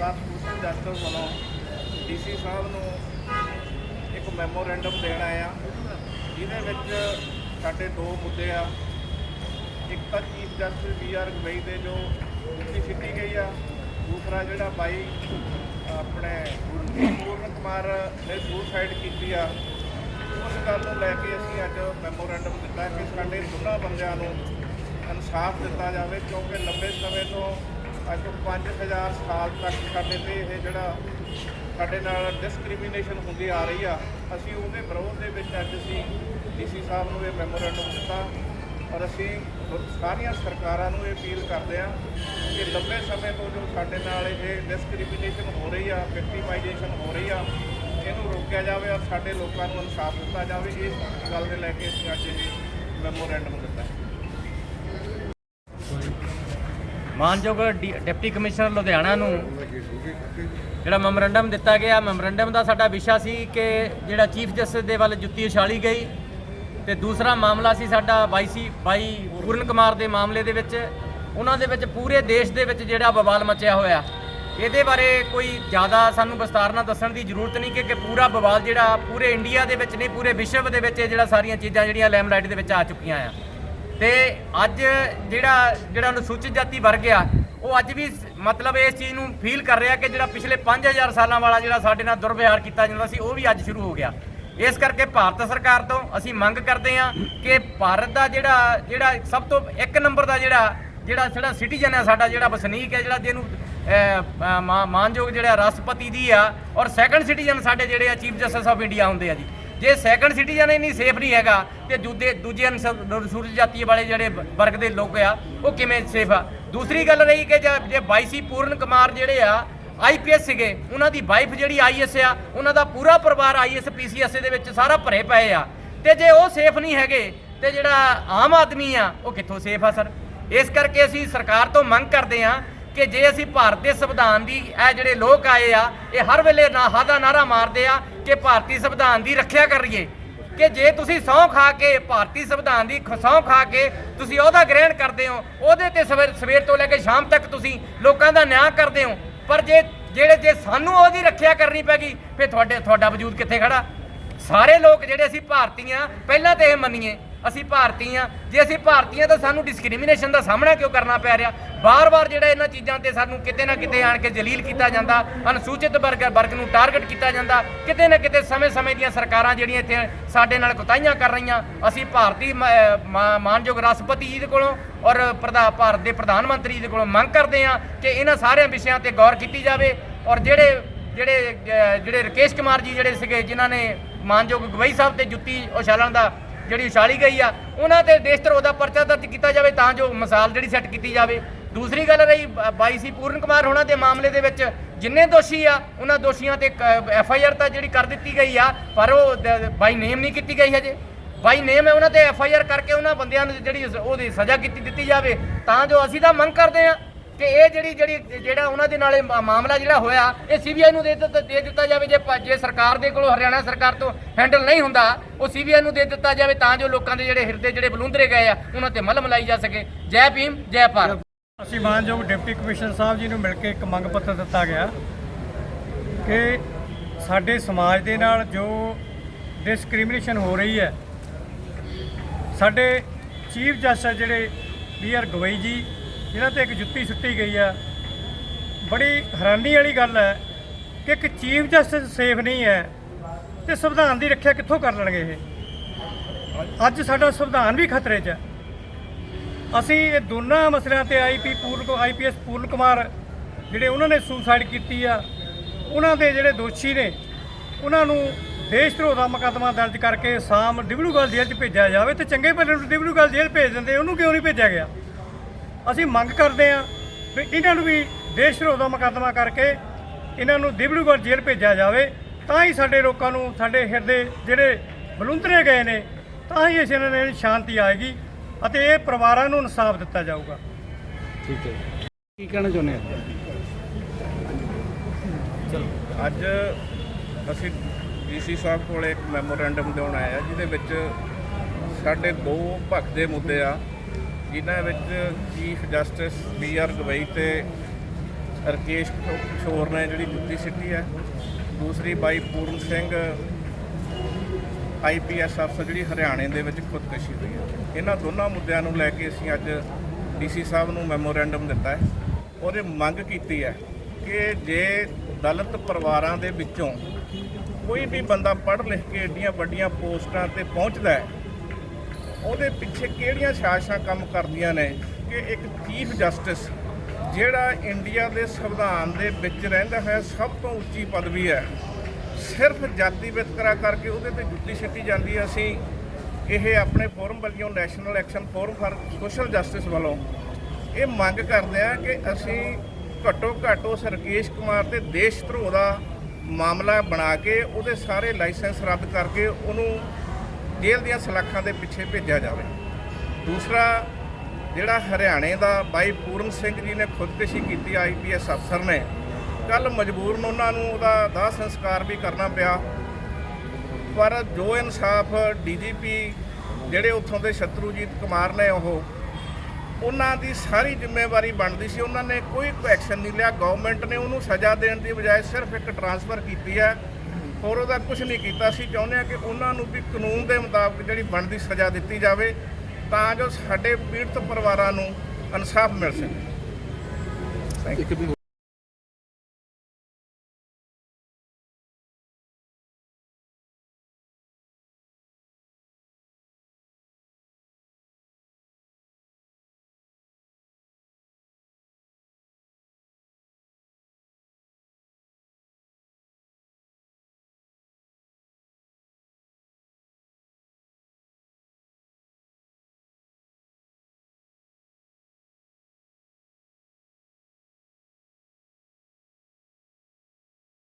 ਕਾਨਸਟੀਟਿਊਸ਼ਨ justice ਵੱਲੋਂ DC sahib ਨੂੰ ਇੱਕ ਮੈਮੋਰੈਂਡਮ ਦੇਣ ਆਏ ਆ। ਜਿਹਦੇ ਵਿੱਚ ਸਾਡੇ ਦੋ ਮੁੱਦੇ ਆ। ਇੱਕ ਤਾਂ chief justice B R Gavai ਦੇ ਜੋ ਜੁੱਤੀ ਸਿੱਟੀ ਗਈ ਆ। ਦੂਸਰਾ ਜਿਹੜਾ ਬਾਈ, ਆਪਣੇ ਪੂਰਨ ਕੁਮਾਰ ਨੇ ਸੁਸਾਈਡ ਕੀਤੀ ਆ। ਉਸ ਗੱਲ ਨੂੰ ਲੈ ਕੇ ਅਸੀਂ ਅੱਜ ਮੈਮੋਰੈਂਡਮ ਦਿੱਤਾ ਕਿ ਸਾਡੇ ਦੋਨਾਂ ਬੰਦਿਆਂ ਨੂੰ ਇਨਸਾਫ ਦਿੱਤਾ ਜਾਵੇ, ਕਿਉਂਕਿ ਲੰਬੇ ਸਮੇਂ ਤੋਂ ਅੱਜ ਤੋਂ 5000 ਸਾਲ ਤੱਕ ਸਾਡੇ ਤੇ ਇਹ ਜਿਹੜਾ ਸਾਡੇ ਨਾਲ ਡਿਸਕ੍ਰਿਮੀਨੇਸ਼ਨ ਹੁੰਦੀ ਆ ਰਹੀ ਆ, ਅਸੀਂ ਉਹਦੇ ਵਿਰੋਧ ਦੇ ਵਿੱਚ ਅੱਜ ਅਸੀਂ ਡੀਸੀ ਸਾਹਿਬ ਨੂੰ ਇਹ ਮੈਮੋਰੈਂਡਮ ਦਿੱਤਾ ਔਰ ਅਸੀਂ ਸਾਰੀਆਂ ਸਰਕਾਰਾਂ ਨੂੰ ਇਹ ਅਪੀਲ ਕਰਦੇ ਆ ਕਿ ਲੰਬੇ ਸਮੇਂ ਤੋਂ ਜੋ ਸਾਡੇ ਨਾਲ ਇਹ ਡਿਸਕ੍ਰਿਮੀਨੇਸ਼ਨ ਹੋ ਰਹੀ ਆ ਵਿਕਟੀਮਾਈਜੇਸ਼ਨ ਹੋ ਰਹੀ ਆ, ਇਹਨੂੰ ਰੋਕਿਆ ਜਾਵੇ ਔਰ ਸਾਡੇ ਲੋਕਾਂ ਨੂੰ ਇਨਸਾਫ ਦਿੱਤਾ ਜਾਵੇ, ਇਸ ਗੱਲ ਦੇ ਲੈ ਕੇ ਅਸੀਂ ਅੱਜ ਇਹ ਮੈਮੋਰੈਂਡਮ ਦਿੱਤਾ ਹੈ। ਮਾਨਯੋਗ ਡੀ- ਡਿਪਟੀ ਕਮਿਸ਼ਨਰ ਲੁਧਿਆਣਾ ਨੂੰ ਜਿਹੜਾ ਮੈਮੋਰੰਡਮ ਦਿੱਤਾ ਗਿਆ, ਮੈਮੋਰੰਡਮ ਦਾ ਸਾਡਾ ਵਿਸ਼ਾ ਸੀ ਕਿ ਜਿਹੜਾ ਚੀਫ ਜਸਟਿਸ ਦੇ ਵੱਲ ਜੁੱਤੀ ਉਛਾਲੀ ਗਈ ਤੇ ਦੂਸਰਾ ਮਾਮਲਾ ਸੀ ਸਾਡਾ ਬਾਈ ਸੀ ਬਾਈ ਪੂਰਨ ਕੁਮਾਰ ਦੇ ਮਾਮਲੇ ਦੇ ਵਿੱਚ। ਉਹਨਾਂ ਦੇ ਵਿੱਚ ਪੂਰੇ ਦੇਸ਼ ਦੇ ਵਿੱਚ ਜਿਹੜਾ ਬਵਾਲ ਮਚਿਆ ਹੋਇਆ। ਇਹਦੇ ਬਾਰੇ ਕੋਈ ਜ਼ਿਆਦਾ ਸਾਨੂੰ ਵਿਸਤਾਰ ਨਾਲ ਦੱਸਣ ਦੀ ਜ਼ਰੂਰਤ ਨਹੀਂ ਕਿ ਕਿ ਪੂਰਾ ਬਵਾਲ ਜਿਹੜਾ ਪੂਰੇ ਇੰਡੀਆ ਦੇ ਵਿੱਚ ਨਹੀਂ ਪੂਰੇ ਵਿਸ਼ਵ ਦੇ ਵਿੱਚ ਇਹ ਜਿਹੜਾ ਸਾਰੀਆਂ ਚੀਜ਼ਾਂ ਜਿਹੜੀਆਂ ਲੈਮਲਾਈਟ ਦੇ ਵਿੱਚ ਆ ਚੁੱਕੀਆਂ ਆ। ਤੇ ਅੱਜ ਜਿਹੜਾ ਜਿਹੜਾ ਅਨੁਸੂਚਿਤ ਜਾਤੀ ਵਰਗ ਆ, ਉਹ ਅੱਜ ਵੀ ਮਤਲਬ ਇਸ ਚੀਜ਼ ਨੂੰ ਫੀਲ ਕਰ ਰਿਹਾ ਕਿ ਜਿਹੜਾ ਪਿਛਲੇ 5000 ਸਾਲਾਂ ਵਾਲਾ ਜਿਹੜਾ ਸਾਡੇ ਨਾਲ ਦੁਰਵਿਹਾਰ ਕੀਤਾ ਜਾਂਦਾ ਸੀ, ਉਹ ਵੀ ਅੱਜ ਸ਼ੁਰੂ ਹੋ ਗਿਆ। ਇਸ ਕਰਕੇ ਭਾਰਤ ਸਰਕਾਰ ਤੋਂ ਅਸੀਂ ਮੰਗ ਕਰਦੇ ਹਾਂ ਕਿ ਭਾਰਤ ਦਾ ਜਿਹੜਾ ਜਿਹੜਾ ਸਭ ਤੋਂ ਇੱਕ ਨੰਬਰ ਦਾ ਜਿਹੜਾ ਜਿਹੜਾ ਜਿਹੜਾ ਸਿਟੀਜ਼ਨ ਹੈ ਸਾਡਾ ਜਿਹੜਾ ਵਸਨੀਕ ਹੈ, ਜਿਹੜਾ ਜਿਹਨੂੰ ਮਾ- ਮਾਨਯੋਗ ਜਿਹੜਾ ਰਾਸ਼ਟਰਪਤੀ ਦੀ ਆ, ਔਰ ਸੈਕੰਡ ਸਿਟੀਜ਼ਨ ਸਾਡੇ ਜਿਹੜੇ ਆ ਚੀਫ ਜਸਟਿਸ ਆਫ ਇੰਡੀਆ ਹੁੰਦੇ ਆ ਜੀ। ਜੇ ਸੈਕੰਡ ਸਿਟੀਜ਼ਨ ਹੀ ਨਹੀਂ ਸੇਫ ਨਹੀਂ ਹੈਗਾ, ਤੇ ਦੂਜੇ ਦੂਜੇ ਅਨਸੂਚਿਤ ਜਾਤੀ ਵਾਲੇ ਜਿਹੜੇ ਵਰਗ ਦੇ ਲੋਕ ਆ, ਉਹ ਕਿਵੇਂ ਸੇਫ ਆ? ਦੂਸਰੀ ਗੱਲ ਰਹੀ ਕਿ ਜੇ ਜੇ ਬਾਈਸੀ ਪੂਰਨ ਕੁਮਾਰ ਜਿਹੜੇ ਆ ਆਈਪੀਐਸ ਸੀਗੇ, ਉਹਨਾਂ ਦੀ ਵਾਈਫ ਜਿਹੜੀ ਆਈਐਸ ਆ, ਉਹਨਾਂ ਦਾ ਪੂਰਾ ਪਰਿਵਾਰ ਆਈਐਸ ਪੀਸੀਐਸ ਦੇ ਵਿੱਚ ਸਾਰਾ ਭਰੇ ਪਏ ਆ। ਤੇ ਜੇ ਉਹ ਸੇਫ ਨਹੀਂ ਹੈਗੇ, ਤੇ ਜਿਹੜਾ ਆਮ ਆਦਮੀ ਆ, ਉਹ ਕਿੱਥੋਂ ਸੇਫ ਆ, ਸਰ? ਇਸ ਕਰਕੇ ਅਸੀਂ ਸਰਕਾਰ ਤੋਂ ਮੰਗ ਕਰਦੇ ਆ ਕਿ ਜੇ ਅਸੀਂ ਭਾਰਤ ਦੇ ਸੰਵਿਧਾਨ ਦੀ ਇਹ ਜਿਹੜੇ ਲੋਕ ਆਏ ਆ, ਇਹ ਹਰ ਵੇਲੇ ਨਾਹਾ ਦਾ ਨਾਰਾ ਮਾਰਦੇ ਆ ਕਿ ਭਾਰਤੀ ਸੰਵਿਧਾਨ ਦੀ ਰੱਖਿਆ ਕਰੀਏ। ਕਿ ਜੇ ਤੁਸੀਂ ਸਹੁੰ ਖਾ ਕੇ ਭਾਰਤੀ ਸੰਵਿਧਾਨ ਦੀ ਖ- ਸਹੁੰ ਖਾ ਕੇ ਤੁਸੀਂ ਉਹਦਾ ਗ੍ਰਹਿਣ ਕਰਦੇ ਹੋ, ਉਹਦੇ ਤੇ ਸਵੇਰ ਸਵੇਰ ਤੋਂ ਲੈ ਕੇ ਸ਼ਾਮ ਤੱਕ ਤੁਸੀਂ ਲੋਕਾਂ ਦਾ ਨਿਆਂ ਕਰਦੇ ਹੋ। ਪਰ ਜੇ ਜਿਹੜੇ, ਜੇ ਸਾਨੂੰ ਉਹਦੀ ਰੱਖਿਆ ਕਰਨੀ ਪੈਗੀ ਫਿਰ ਤੁਹਾਡੇ, ਤੁਹਾਡਾ ਵਜੂਦ ਕਿੱਥੇ ਖੜਾ? ਸਾਰੇ ਲੋਕ ਜਿਹੜੇ ਅਸੀਂ ਭਾਰਤੀ ਆ ਪਹਿਲਾਂ ਤੇ ਇਹ ਮੰਨੀਏ। ਅਸੀਂ ਭਾਰਤੀ ਆ ਜੇ ਅਸੀਂ ਭਾਰਤੀ ਆ ਤਾਂ ਸਾਨੂੰ ਡਿਸਕ੍ਰਿਮੀਨੇਸ਼ਨ ਦਾ ਸਾਹਮਣਾ ਕਿਉਂ ਕਰਨਾ ਪੈ ਰਿਹਾ? ਬਾਰ-ਬਾਰ ਜਿਹੜਾ ਇਹਨਾਂ ਚੀਜ਼ਾਂ ਤੇ ਸਾਨੂੰ ਕਿਤੇ ਨਾ ਕਿਤੇ ਆਣ ਕੇ ਜਲੀਲ ਕੀਤਾ ਜਾਂਦਾ, ਅਨੁਸੂਚਿਤ ਵਰਗ ਵਰਗ ਨੂੰ ਟਾਰਗੇਟ ਕੀਤਾ ਜਾਂਦਾ, ਕਿਤੇ ਨਾ ਕਿਤੇ ਸਮੇਂ-ਸਮੇਂ ਦੀਆਂ ਸਰਕਾਰਾਂ ਜਿਹੜੀਆਂ ਇੱਥੇ ਸਾਡੇ ਨਾਲ ਕੁਤਾਈਆਂ ਕਰ ਰਹੀਆਂ। ਅਸੀਂ ਭਾਰਤੀ ਮ- ਮਾ- ਮਾਨਯੋਗ ਰਾਸ਼ਟਰਪਤੀ ਜੀ ਦੇ ਕੋਲੋਂ ਔਰ ਪ੍ਰਧਾ, ਭਾਰਤ ਦੇ ਪ੍ਰਧਾਨ ਮੰਤਰੀ ਜੀ ਦੇ ਕੋਲੋਂ ਮੰਗ ਕਰਦੇ ਆ ਕਿ ਇਹਨਾਂ ਸਾਰਿਆਂ ਵਿਸ਼ਿਆਂ ਤੇ ਗੌਰ ਕੀਤੀ ਜਾਵੇ ਔਰ ਜਿਹੜੇ ਜਿਹੜੇ ਜਿਹੜੇ ਰਕੇਸ਼ ਕੁਮਾਰ ਜੀ ਜਿਹੜੇ ਸੀਗੇ, ਜਿਨ੍ਹਾਂ ਨੇ ਮਾਨਯੋਗ ਗਵਈ ਸਾਹਿਬ ਤੇ ਜੁੱਤੀ ਉਛਾਲਣ ਦਾ ਜਿਹੜੀ ਉਛਾਲੀ ਗਈ ਆ, ਉਹਨਾਂ ਤੇ ਦੇਸ਼ ਧਰੋ ਦਾ ਪਰਚਾ ਦਰਜ ਕੀਤਾ ਜਾਵੇ ਤਾਂ ਜੋ ਮਿਸਾਲ ਜਿਹੜੀ ਸੈੱਟ ਕੀਤੀ ਜਾਵੇ। ਦੂਸਰੀ ਗੱਲ ਰਹੀ, ਬ- ਬਾਈ ਸੀ ਪੂਰਨ ਕੁਮਾਰ ਹੋਣਾ ਦੇ ਮਾਮਲੇ ਦੇ ਵਿੱਚ ਜਿੰਨੇ ਦੋਸ਼ੀ ਆ, ਉਹਨਾਂ ਦੋਸ਼ੀਆਂ ਤੇ ਐਫ ਆਈ ਆਰ ਤਾਂ ਜਿਹੜੀ ਕਰ ਦਿੱਤੀ ਗਈ ਆ, ਪਰ ਉਹ ਬਾਈ ਨੇਮ ਨਹੀਂ ਕੀਤੀ ਗਈ ਹਜੇ। ਬਾਈ ਨੇਮ ਹੈ, ਉਹਨਾਂ ਤੇ ਐਫ ਆਈ ਆਰ ਕਰਕੇ ਉਹਨਾਂ ਬੰਦਿਆਂ ਨੂੰ ਜਿਹੜੀ ਉਹਦੀ ਸਜ਼ਾ ਕੀਤੀ ਦਿੱਤੀ ਜਾਵੇ। ਤਾਂ ਜੋ ਅਸੀਂ ਤਾਂ ਮੰਗ ਕਰਦੇ ਆ ਕਿ ਇਹ ਜਿਹੜੀ ਜਿਹੜੀ ਜਿਹੜਾ ਉਹਨਾਂ ਦੇ ਨਾਲ ਇਹ ਮਾਮਲਾ ਜਿਹੜਾ ਹੋਇਆ, ਇਹ ਸੀਬੀਆਈ ਨੂੰ ਦੇ ਦਿੱਤਾ ਦੇ ਦਿੱਤਾ ਜਾਵੇ ਜੇ ਜੇ ਸਰਕਾਰ ਦੇ ਕੋਲੋਂ ਹਰਿਆਣਾ ਸਰਕਾਰ ਤੋਂ ਹੈਂਡਲ ਨਹੀਂ ਹੁੰਦਾ, ਉਹ ਸੀਬੀਆਈ ਨੂੰ ਦੇ ਦਿੱਤਾ ਜਾਵੇ ਤਾਂ ਜੋ ਲੋਕਾਂ ਦੇ ਜਿਹੜੇ ਹਿਰਦੇ ਜਿਹੜੇ ਬਲੂੰਦਰੇ ਗਏ ਆ, ਉਹਨਾਂ ਤੇ ਮਲਮ ਲਾਈ ਜਾ ਸਕੇ। ਜੈ ਭੀਮ, ਜੈ ਭਾਰਤ। ਅਸੀਂ ਮਾਨਯੋਗ ਡਿਪਟੀ ਕਮਿਸ਼ਨਰ ਸਾਹਿਬ ਜੀ ਨੂੰ ਮਿਲ ਕੇ ਇੱਕ ਮੰਗ ਪੱਤਰ ਦਿੱਤਾ ਗਿਆ ਕਿ ਸਾਡੇ ਸਮਾਜ ਦੇ ਨਾਲ ਜੋ ਡਿਸਕ੍ਰਿਮੀਨੇਸ਼ਨ ਹੋ ਰਹੀ ਹੈ, ਸਾਡੇ ਚੀਫ ਜਸਟਿਸ ਜਿਹੜੇ ਬੀ ਆਰ ਗਵਈ ਜੀ ਜਿਨ੍ਹਾਂ ਤੇ ਇੱਕ ਜੁੱਤੀ ਸੁੱਟੀ ਗਈ ਆ। ਬੜੀ ਹੈਰਾਨੀ ਵਾਲੀ ਗੱਲ ਹੈ ਕਿ ਇੱਕ ਚੀਫ ਜਸਟਿਸ ਸੇਫ ਨਹੀਂ ਹੈ ਤੇ ਸੰਵਿਧਾਨ ਦੀ ਰੱਖਿਆ ਕਿੱਥੋਂ ਕਰ ਲੈਣਗੇ ਇਹ? ਅੱਜ ਸਾਡਾ ਸੰਵਿਧਾਨ ਵੀ ਖਤਰੇ 'ਚ ਹੈ। ਅਸੀਂ ਇਹ ਦੋਨਾਂ ਮਸਲਿਆਂ ਤੇ ਆਈਪੀ ਪੂਰਨ ਕੋ ਆਈਪੀਐਸ ਪੂਰਨ ਕੁਮਾਰ ਜਿਹੜੇ ਉਹਨਾਂ ਨੇ ਸੁਸਾਈਡ ਕੀਤੀ ਆ, ਉਹਨਾਂ ਦੇ ਜਿਹੜੇ ਦੋਸ਼ੀ ਨੇ, ਉਹਨਾਂ ਨੂੰ ਦੇਸ਼ ਧਰੋ ਦਾ ਮੁਕੱਦਮਾ ਦਰਜ ਕਰਕੇ ਸਾਮ ਡਿਬਲੂਗੜ੍ਹ ਜੇਲ੍ਹ 'ਚ ਭੇਜਿਆ ਜਾਵੇ ਤੇ ਚੰਗੇ ਭਲੇ ਨੂੰ ਡਿਬਲੂਗੜ੍ਹ ਜੇਲ੍ਹ ਭੇਜ ਦਿੰਦੇ, ਉਹਨੂੰ ਕਿਉਂ ਨਹੀਂ ਭੇਜਿਆ ਗਿਆ? ਅਸੀਂ ਮੰਗ ਕਰਦੇ ਆ ਵੀ ਇਹਨਾਂ ਨੂੰ ਵੀ ਦੇਸ਼ ਧਰੋਹ ਦਾ ਮੁਕੱਦਮਾ ਕਰਕੇ ਇਹਨਾਂ ਨੂੰ ਡਿਬਲੂਗੜ੍ਹ ਜੇਲ੍ਹ ਭੇਜਿਆ ਜਾਵੇ। ਤਾਂ ਹੀ ਸਾਡੇ ਲੋਕਾਂ ਨੂੰ ਸਾਡੇ ਹਿਰਦੇ ਜਿਹੜੇ ਬਲੁੰਦਰੇ ਗਏ ਨੇ ਤਾਂ ਹੀ ਇਸ ਇਹਨਾਂ ਨੇ ਸ਼ਾਂਤੀ ਆਏਗੀ ਅਤੇ ਇਹ ਪਰਿਵਾਰਾਂ ਨੂੰ ਇਨਸਾਫ ਦਿੱਤਾ ਜਾਊਗਾ। ਠੀਕ ਹੈ ਕੀ ਕਹਿਣਾ ਚਾਹੁੰਦੇ ਆ ਅੱਜ ਅਸੀਂ ਡੀਸੀ ਸਾਹਿਬ ਕੋਲ ਇੱਕ ਮੈਮੋਰੈਂਡਮ ਦੇਣ ਆਏ ਆ ਜਿਹਦੇ ਵਿੱਚ ਸਾਡੇ ਦੋ ਭਖਦੇ ਮੁੱਦੇ ਆ। ਜਿਨ੍ਹਾਂ ਵਿੱਚ chief justice B R Gavai ਤੇ ਰਕੇਸ਼ ਕਿਸ਼ੋਰ ਨੇ ਜਿਹੜੀ ਜੁੱਤੀ ਸਿੱਟੀ ਹੈ। ਦੂਸਰੀ ਬਾਈ ਪੂਰਨ ਸਿੰਘ ਆਈਪੀਐਸ ਅਫਸਰ ਜਿਹੜੀ ਹਰਿਆਣੇ ਦੇ ਵਿੱਚ ਖੁਦਕਸ਼ੀ ਹੋਈ ਹੈ। ਇਹਨਾਂ ਦੋਨਾਂ ਮੁੱਦਿਆਂ ਨੂੰ ਲੈ ਕੇ ਅਸੀਂ ਅੱਜ ਡੀਸੀ ਸਾਹਿਬ ਨੂੰ ਮੈਮੋਰੈਂਡਮ ਦਿੱਤਾ ਹੈ। ਇਹ ਮੰਗ ਕੀਤੀ ਹੈ ਕਿ ਜੇ ਦਲਿਤ ਪਰਿਵਾਰਾਂ ਦੇ ਵਿੱਚੋਂ ਕੋਈ ਵੀ ਬੰਦਾ ਪੜ੍ਹ ਲਿਖ ਕੇ ਏਡੀਆਂ ਵੱਡੀਆਂ ਪੋਸਟਾਂ ਤੇ ਪਹੁੰਚਦਾ ਹੈ ਉਹਦੇ ਪਿੱਛੇ ਕਿਹੜੀਆਂ ਸਾਜ਼ਿਸ਼ਾਂ ਕੰਮ ਕਰਦੀਆਂ ਨੇ ਕਿ ਇੱਕ ਚੀਫ ਜਸਟਿਸ ਜਿਹੜਾ ਇੰਡੀਆ ਦੇ ਸੰਵਿਧਾਨ ਦੇ ਵਿੱਚ ਰਹਿੰਦਾ ਹੈ, ਸਭ ਤੋਂ ਉੱਚੀ ਪਦਵੀ ਹੈ। ਸਿਰਫ ਜਾਤੀ ਵਿਤਕਰਾ ਕਰਕੇ ਉਹਦੇ ਤੇ ਜੁੱਤੀ ਸਿੱਟੀ ਜਾਂਦੀ ਹੈ। ਅਸੀਂ ਇਹ ਆਪਣੇ ਫੋਰਮ ਵੱਲੋਂ national action forum for social justice ਵੱਲੋਂ ਇਹ ਮੰਗ ਕਰਦੇ ਆ ਕਿ ਅਸੀਂ ਘੱਟੋ ਘੱਟ ਉਸ ਰਕੇਸ਼ ਕੁਮਾਰ ਤੇ ਦੇਸ਼ ਧਰੋਹ ਦਾ ਮਾਮਲਾ ਬਣਾ ਕੇ ਉਹਦੇ ਸਾਰੇ ਲਾਇਸੈਂਸ ਰੱਦ ਕਰਕੇ ਉਹਨੂੰ ਜੇਲ੍ਹ ਦੀਆਂ ਸਲਾਖਾਂ ਦੇ ਪਿੱਛੇ ਭੇਜਿਆ ਜਾਵੇ। ਦੂਸਰਾ, ਜਿਹੜਾ ਹਰਿਆਣੇ ਦਾ ਬਾਈ ਪੂਰਨ ਸਿੰਘ ਜੀ ਨੇ ਖੁਦਕੁਸ਼ੀ ਕੀਤੀ ਆਈਪੀਐਸ ਅਫਸਰ ਨੇ ਕੱਲ ਮਜਬੂਰਨ ਉਹਨਾਂ ਨੂੰ ਉਹਦਾ ਦਾਹ ਸੰਸਕਾਰ ਵੀ ਕਰਨਾ ਪਿਆ। ਪਰ ਜੋ ਇਨਸਾਫ ਡੀਜੀਪੀ ਜਿਹੜੇ ਉੱਥੋਂ ਦੇ ਸ਼ਤਰੂਜੀਤ ਕੁਮਾਰ ਨੇ ਉਹ, ਉਹਨਾਂ ਦੀ ਸਾਰੀ ਜ਼ਿੰਮੇਵਾਰੀ ਬਣਦੀ ਸੀ। ਉਹਨਾਂ ਨੇ ਕੋਈ ਐਕਸ਼ਨ ਨਹੀਂ ਲਿਆ। ਗਵਰਨਮੈਂਟ ਨੇ ਉਹਨੂੰ ਸਜ਼ਾ ਦੇਣ ਦੀ ਬਜਾਏ ਸਿਰਫ ਇੱਕ ਟਰਾਂਸਫਰ ਕੀਤੀ ਹੈ। ਹੋਰ ਉਹਦਾ ਕੁਝ ਨਹੀਂ ਕੀਤਾ ਸੀ ਚਾਹੁੰਦੇ ਆ ਕਿ ਉਹਨਾਂ ਨੂੰ ਵੀ ਕਾਨੂੰਨ ਦੇ ਮੁਤਾਬਕ ਜਿਹੜੀ ਬਣਦੀ ਸਜ਼ਾ ਦਿੱਤੀ ਜਾਵੇ ਤਾਂ ਜੋ ਸਾਡੇ ਪੀੜਤ ਪਰਿਵਾਰਾਂ ਨੂੰ ਇਨਸਾਫ ਮਿਲ ਸਕੇ। ਇੱਕ ਵੀ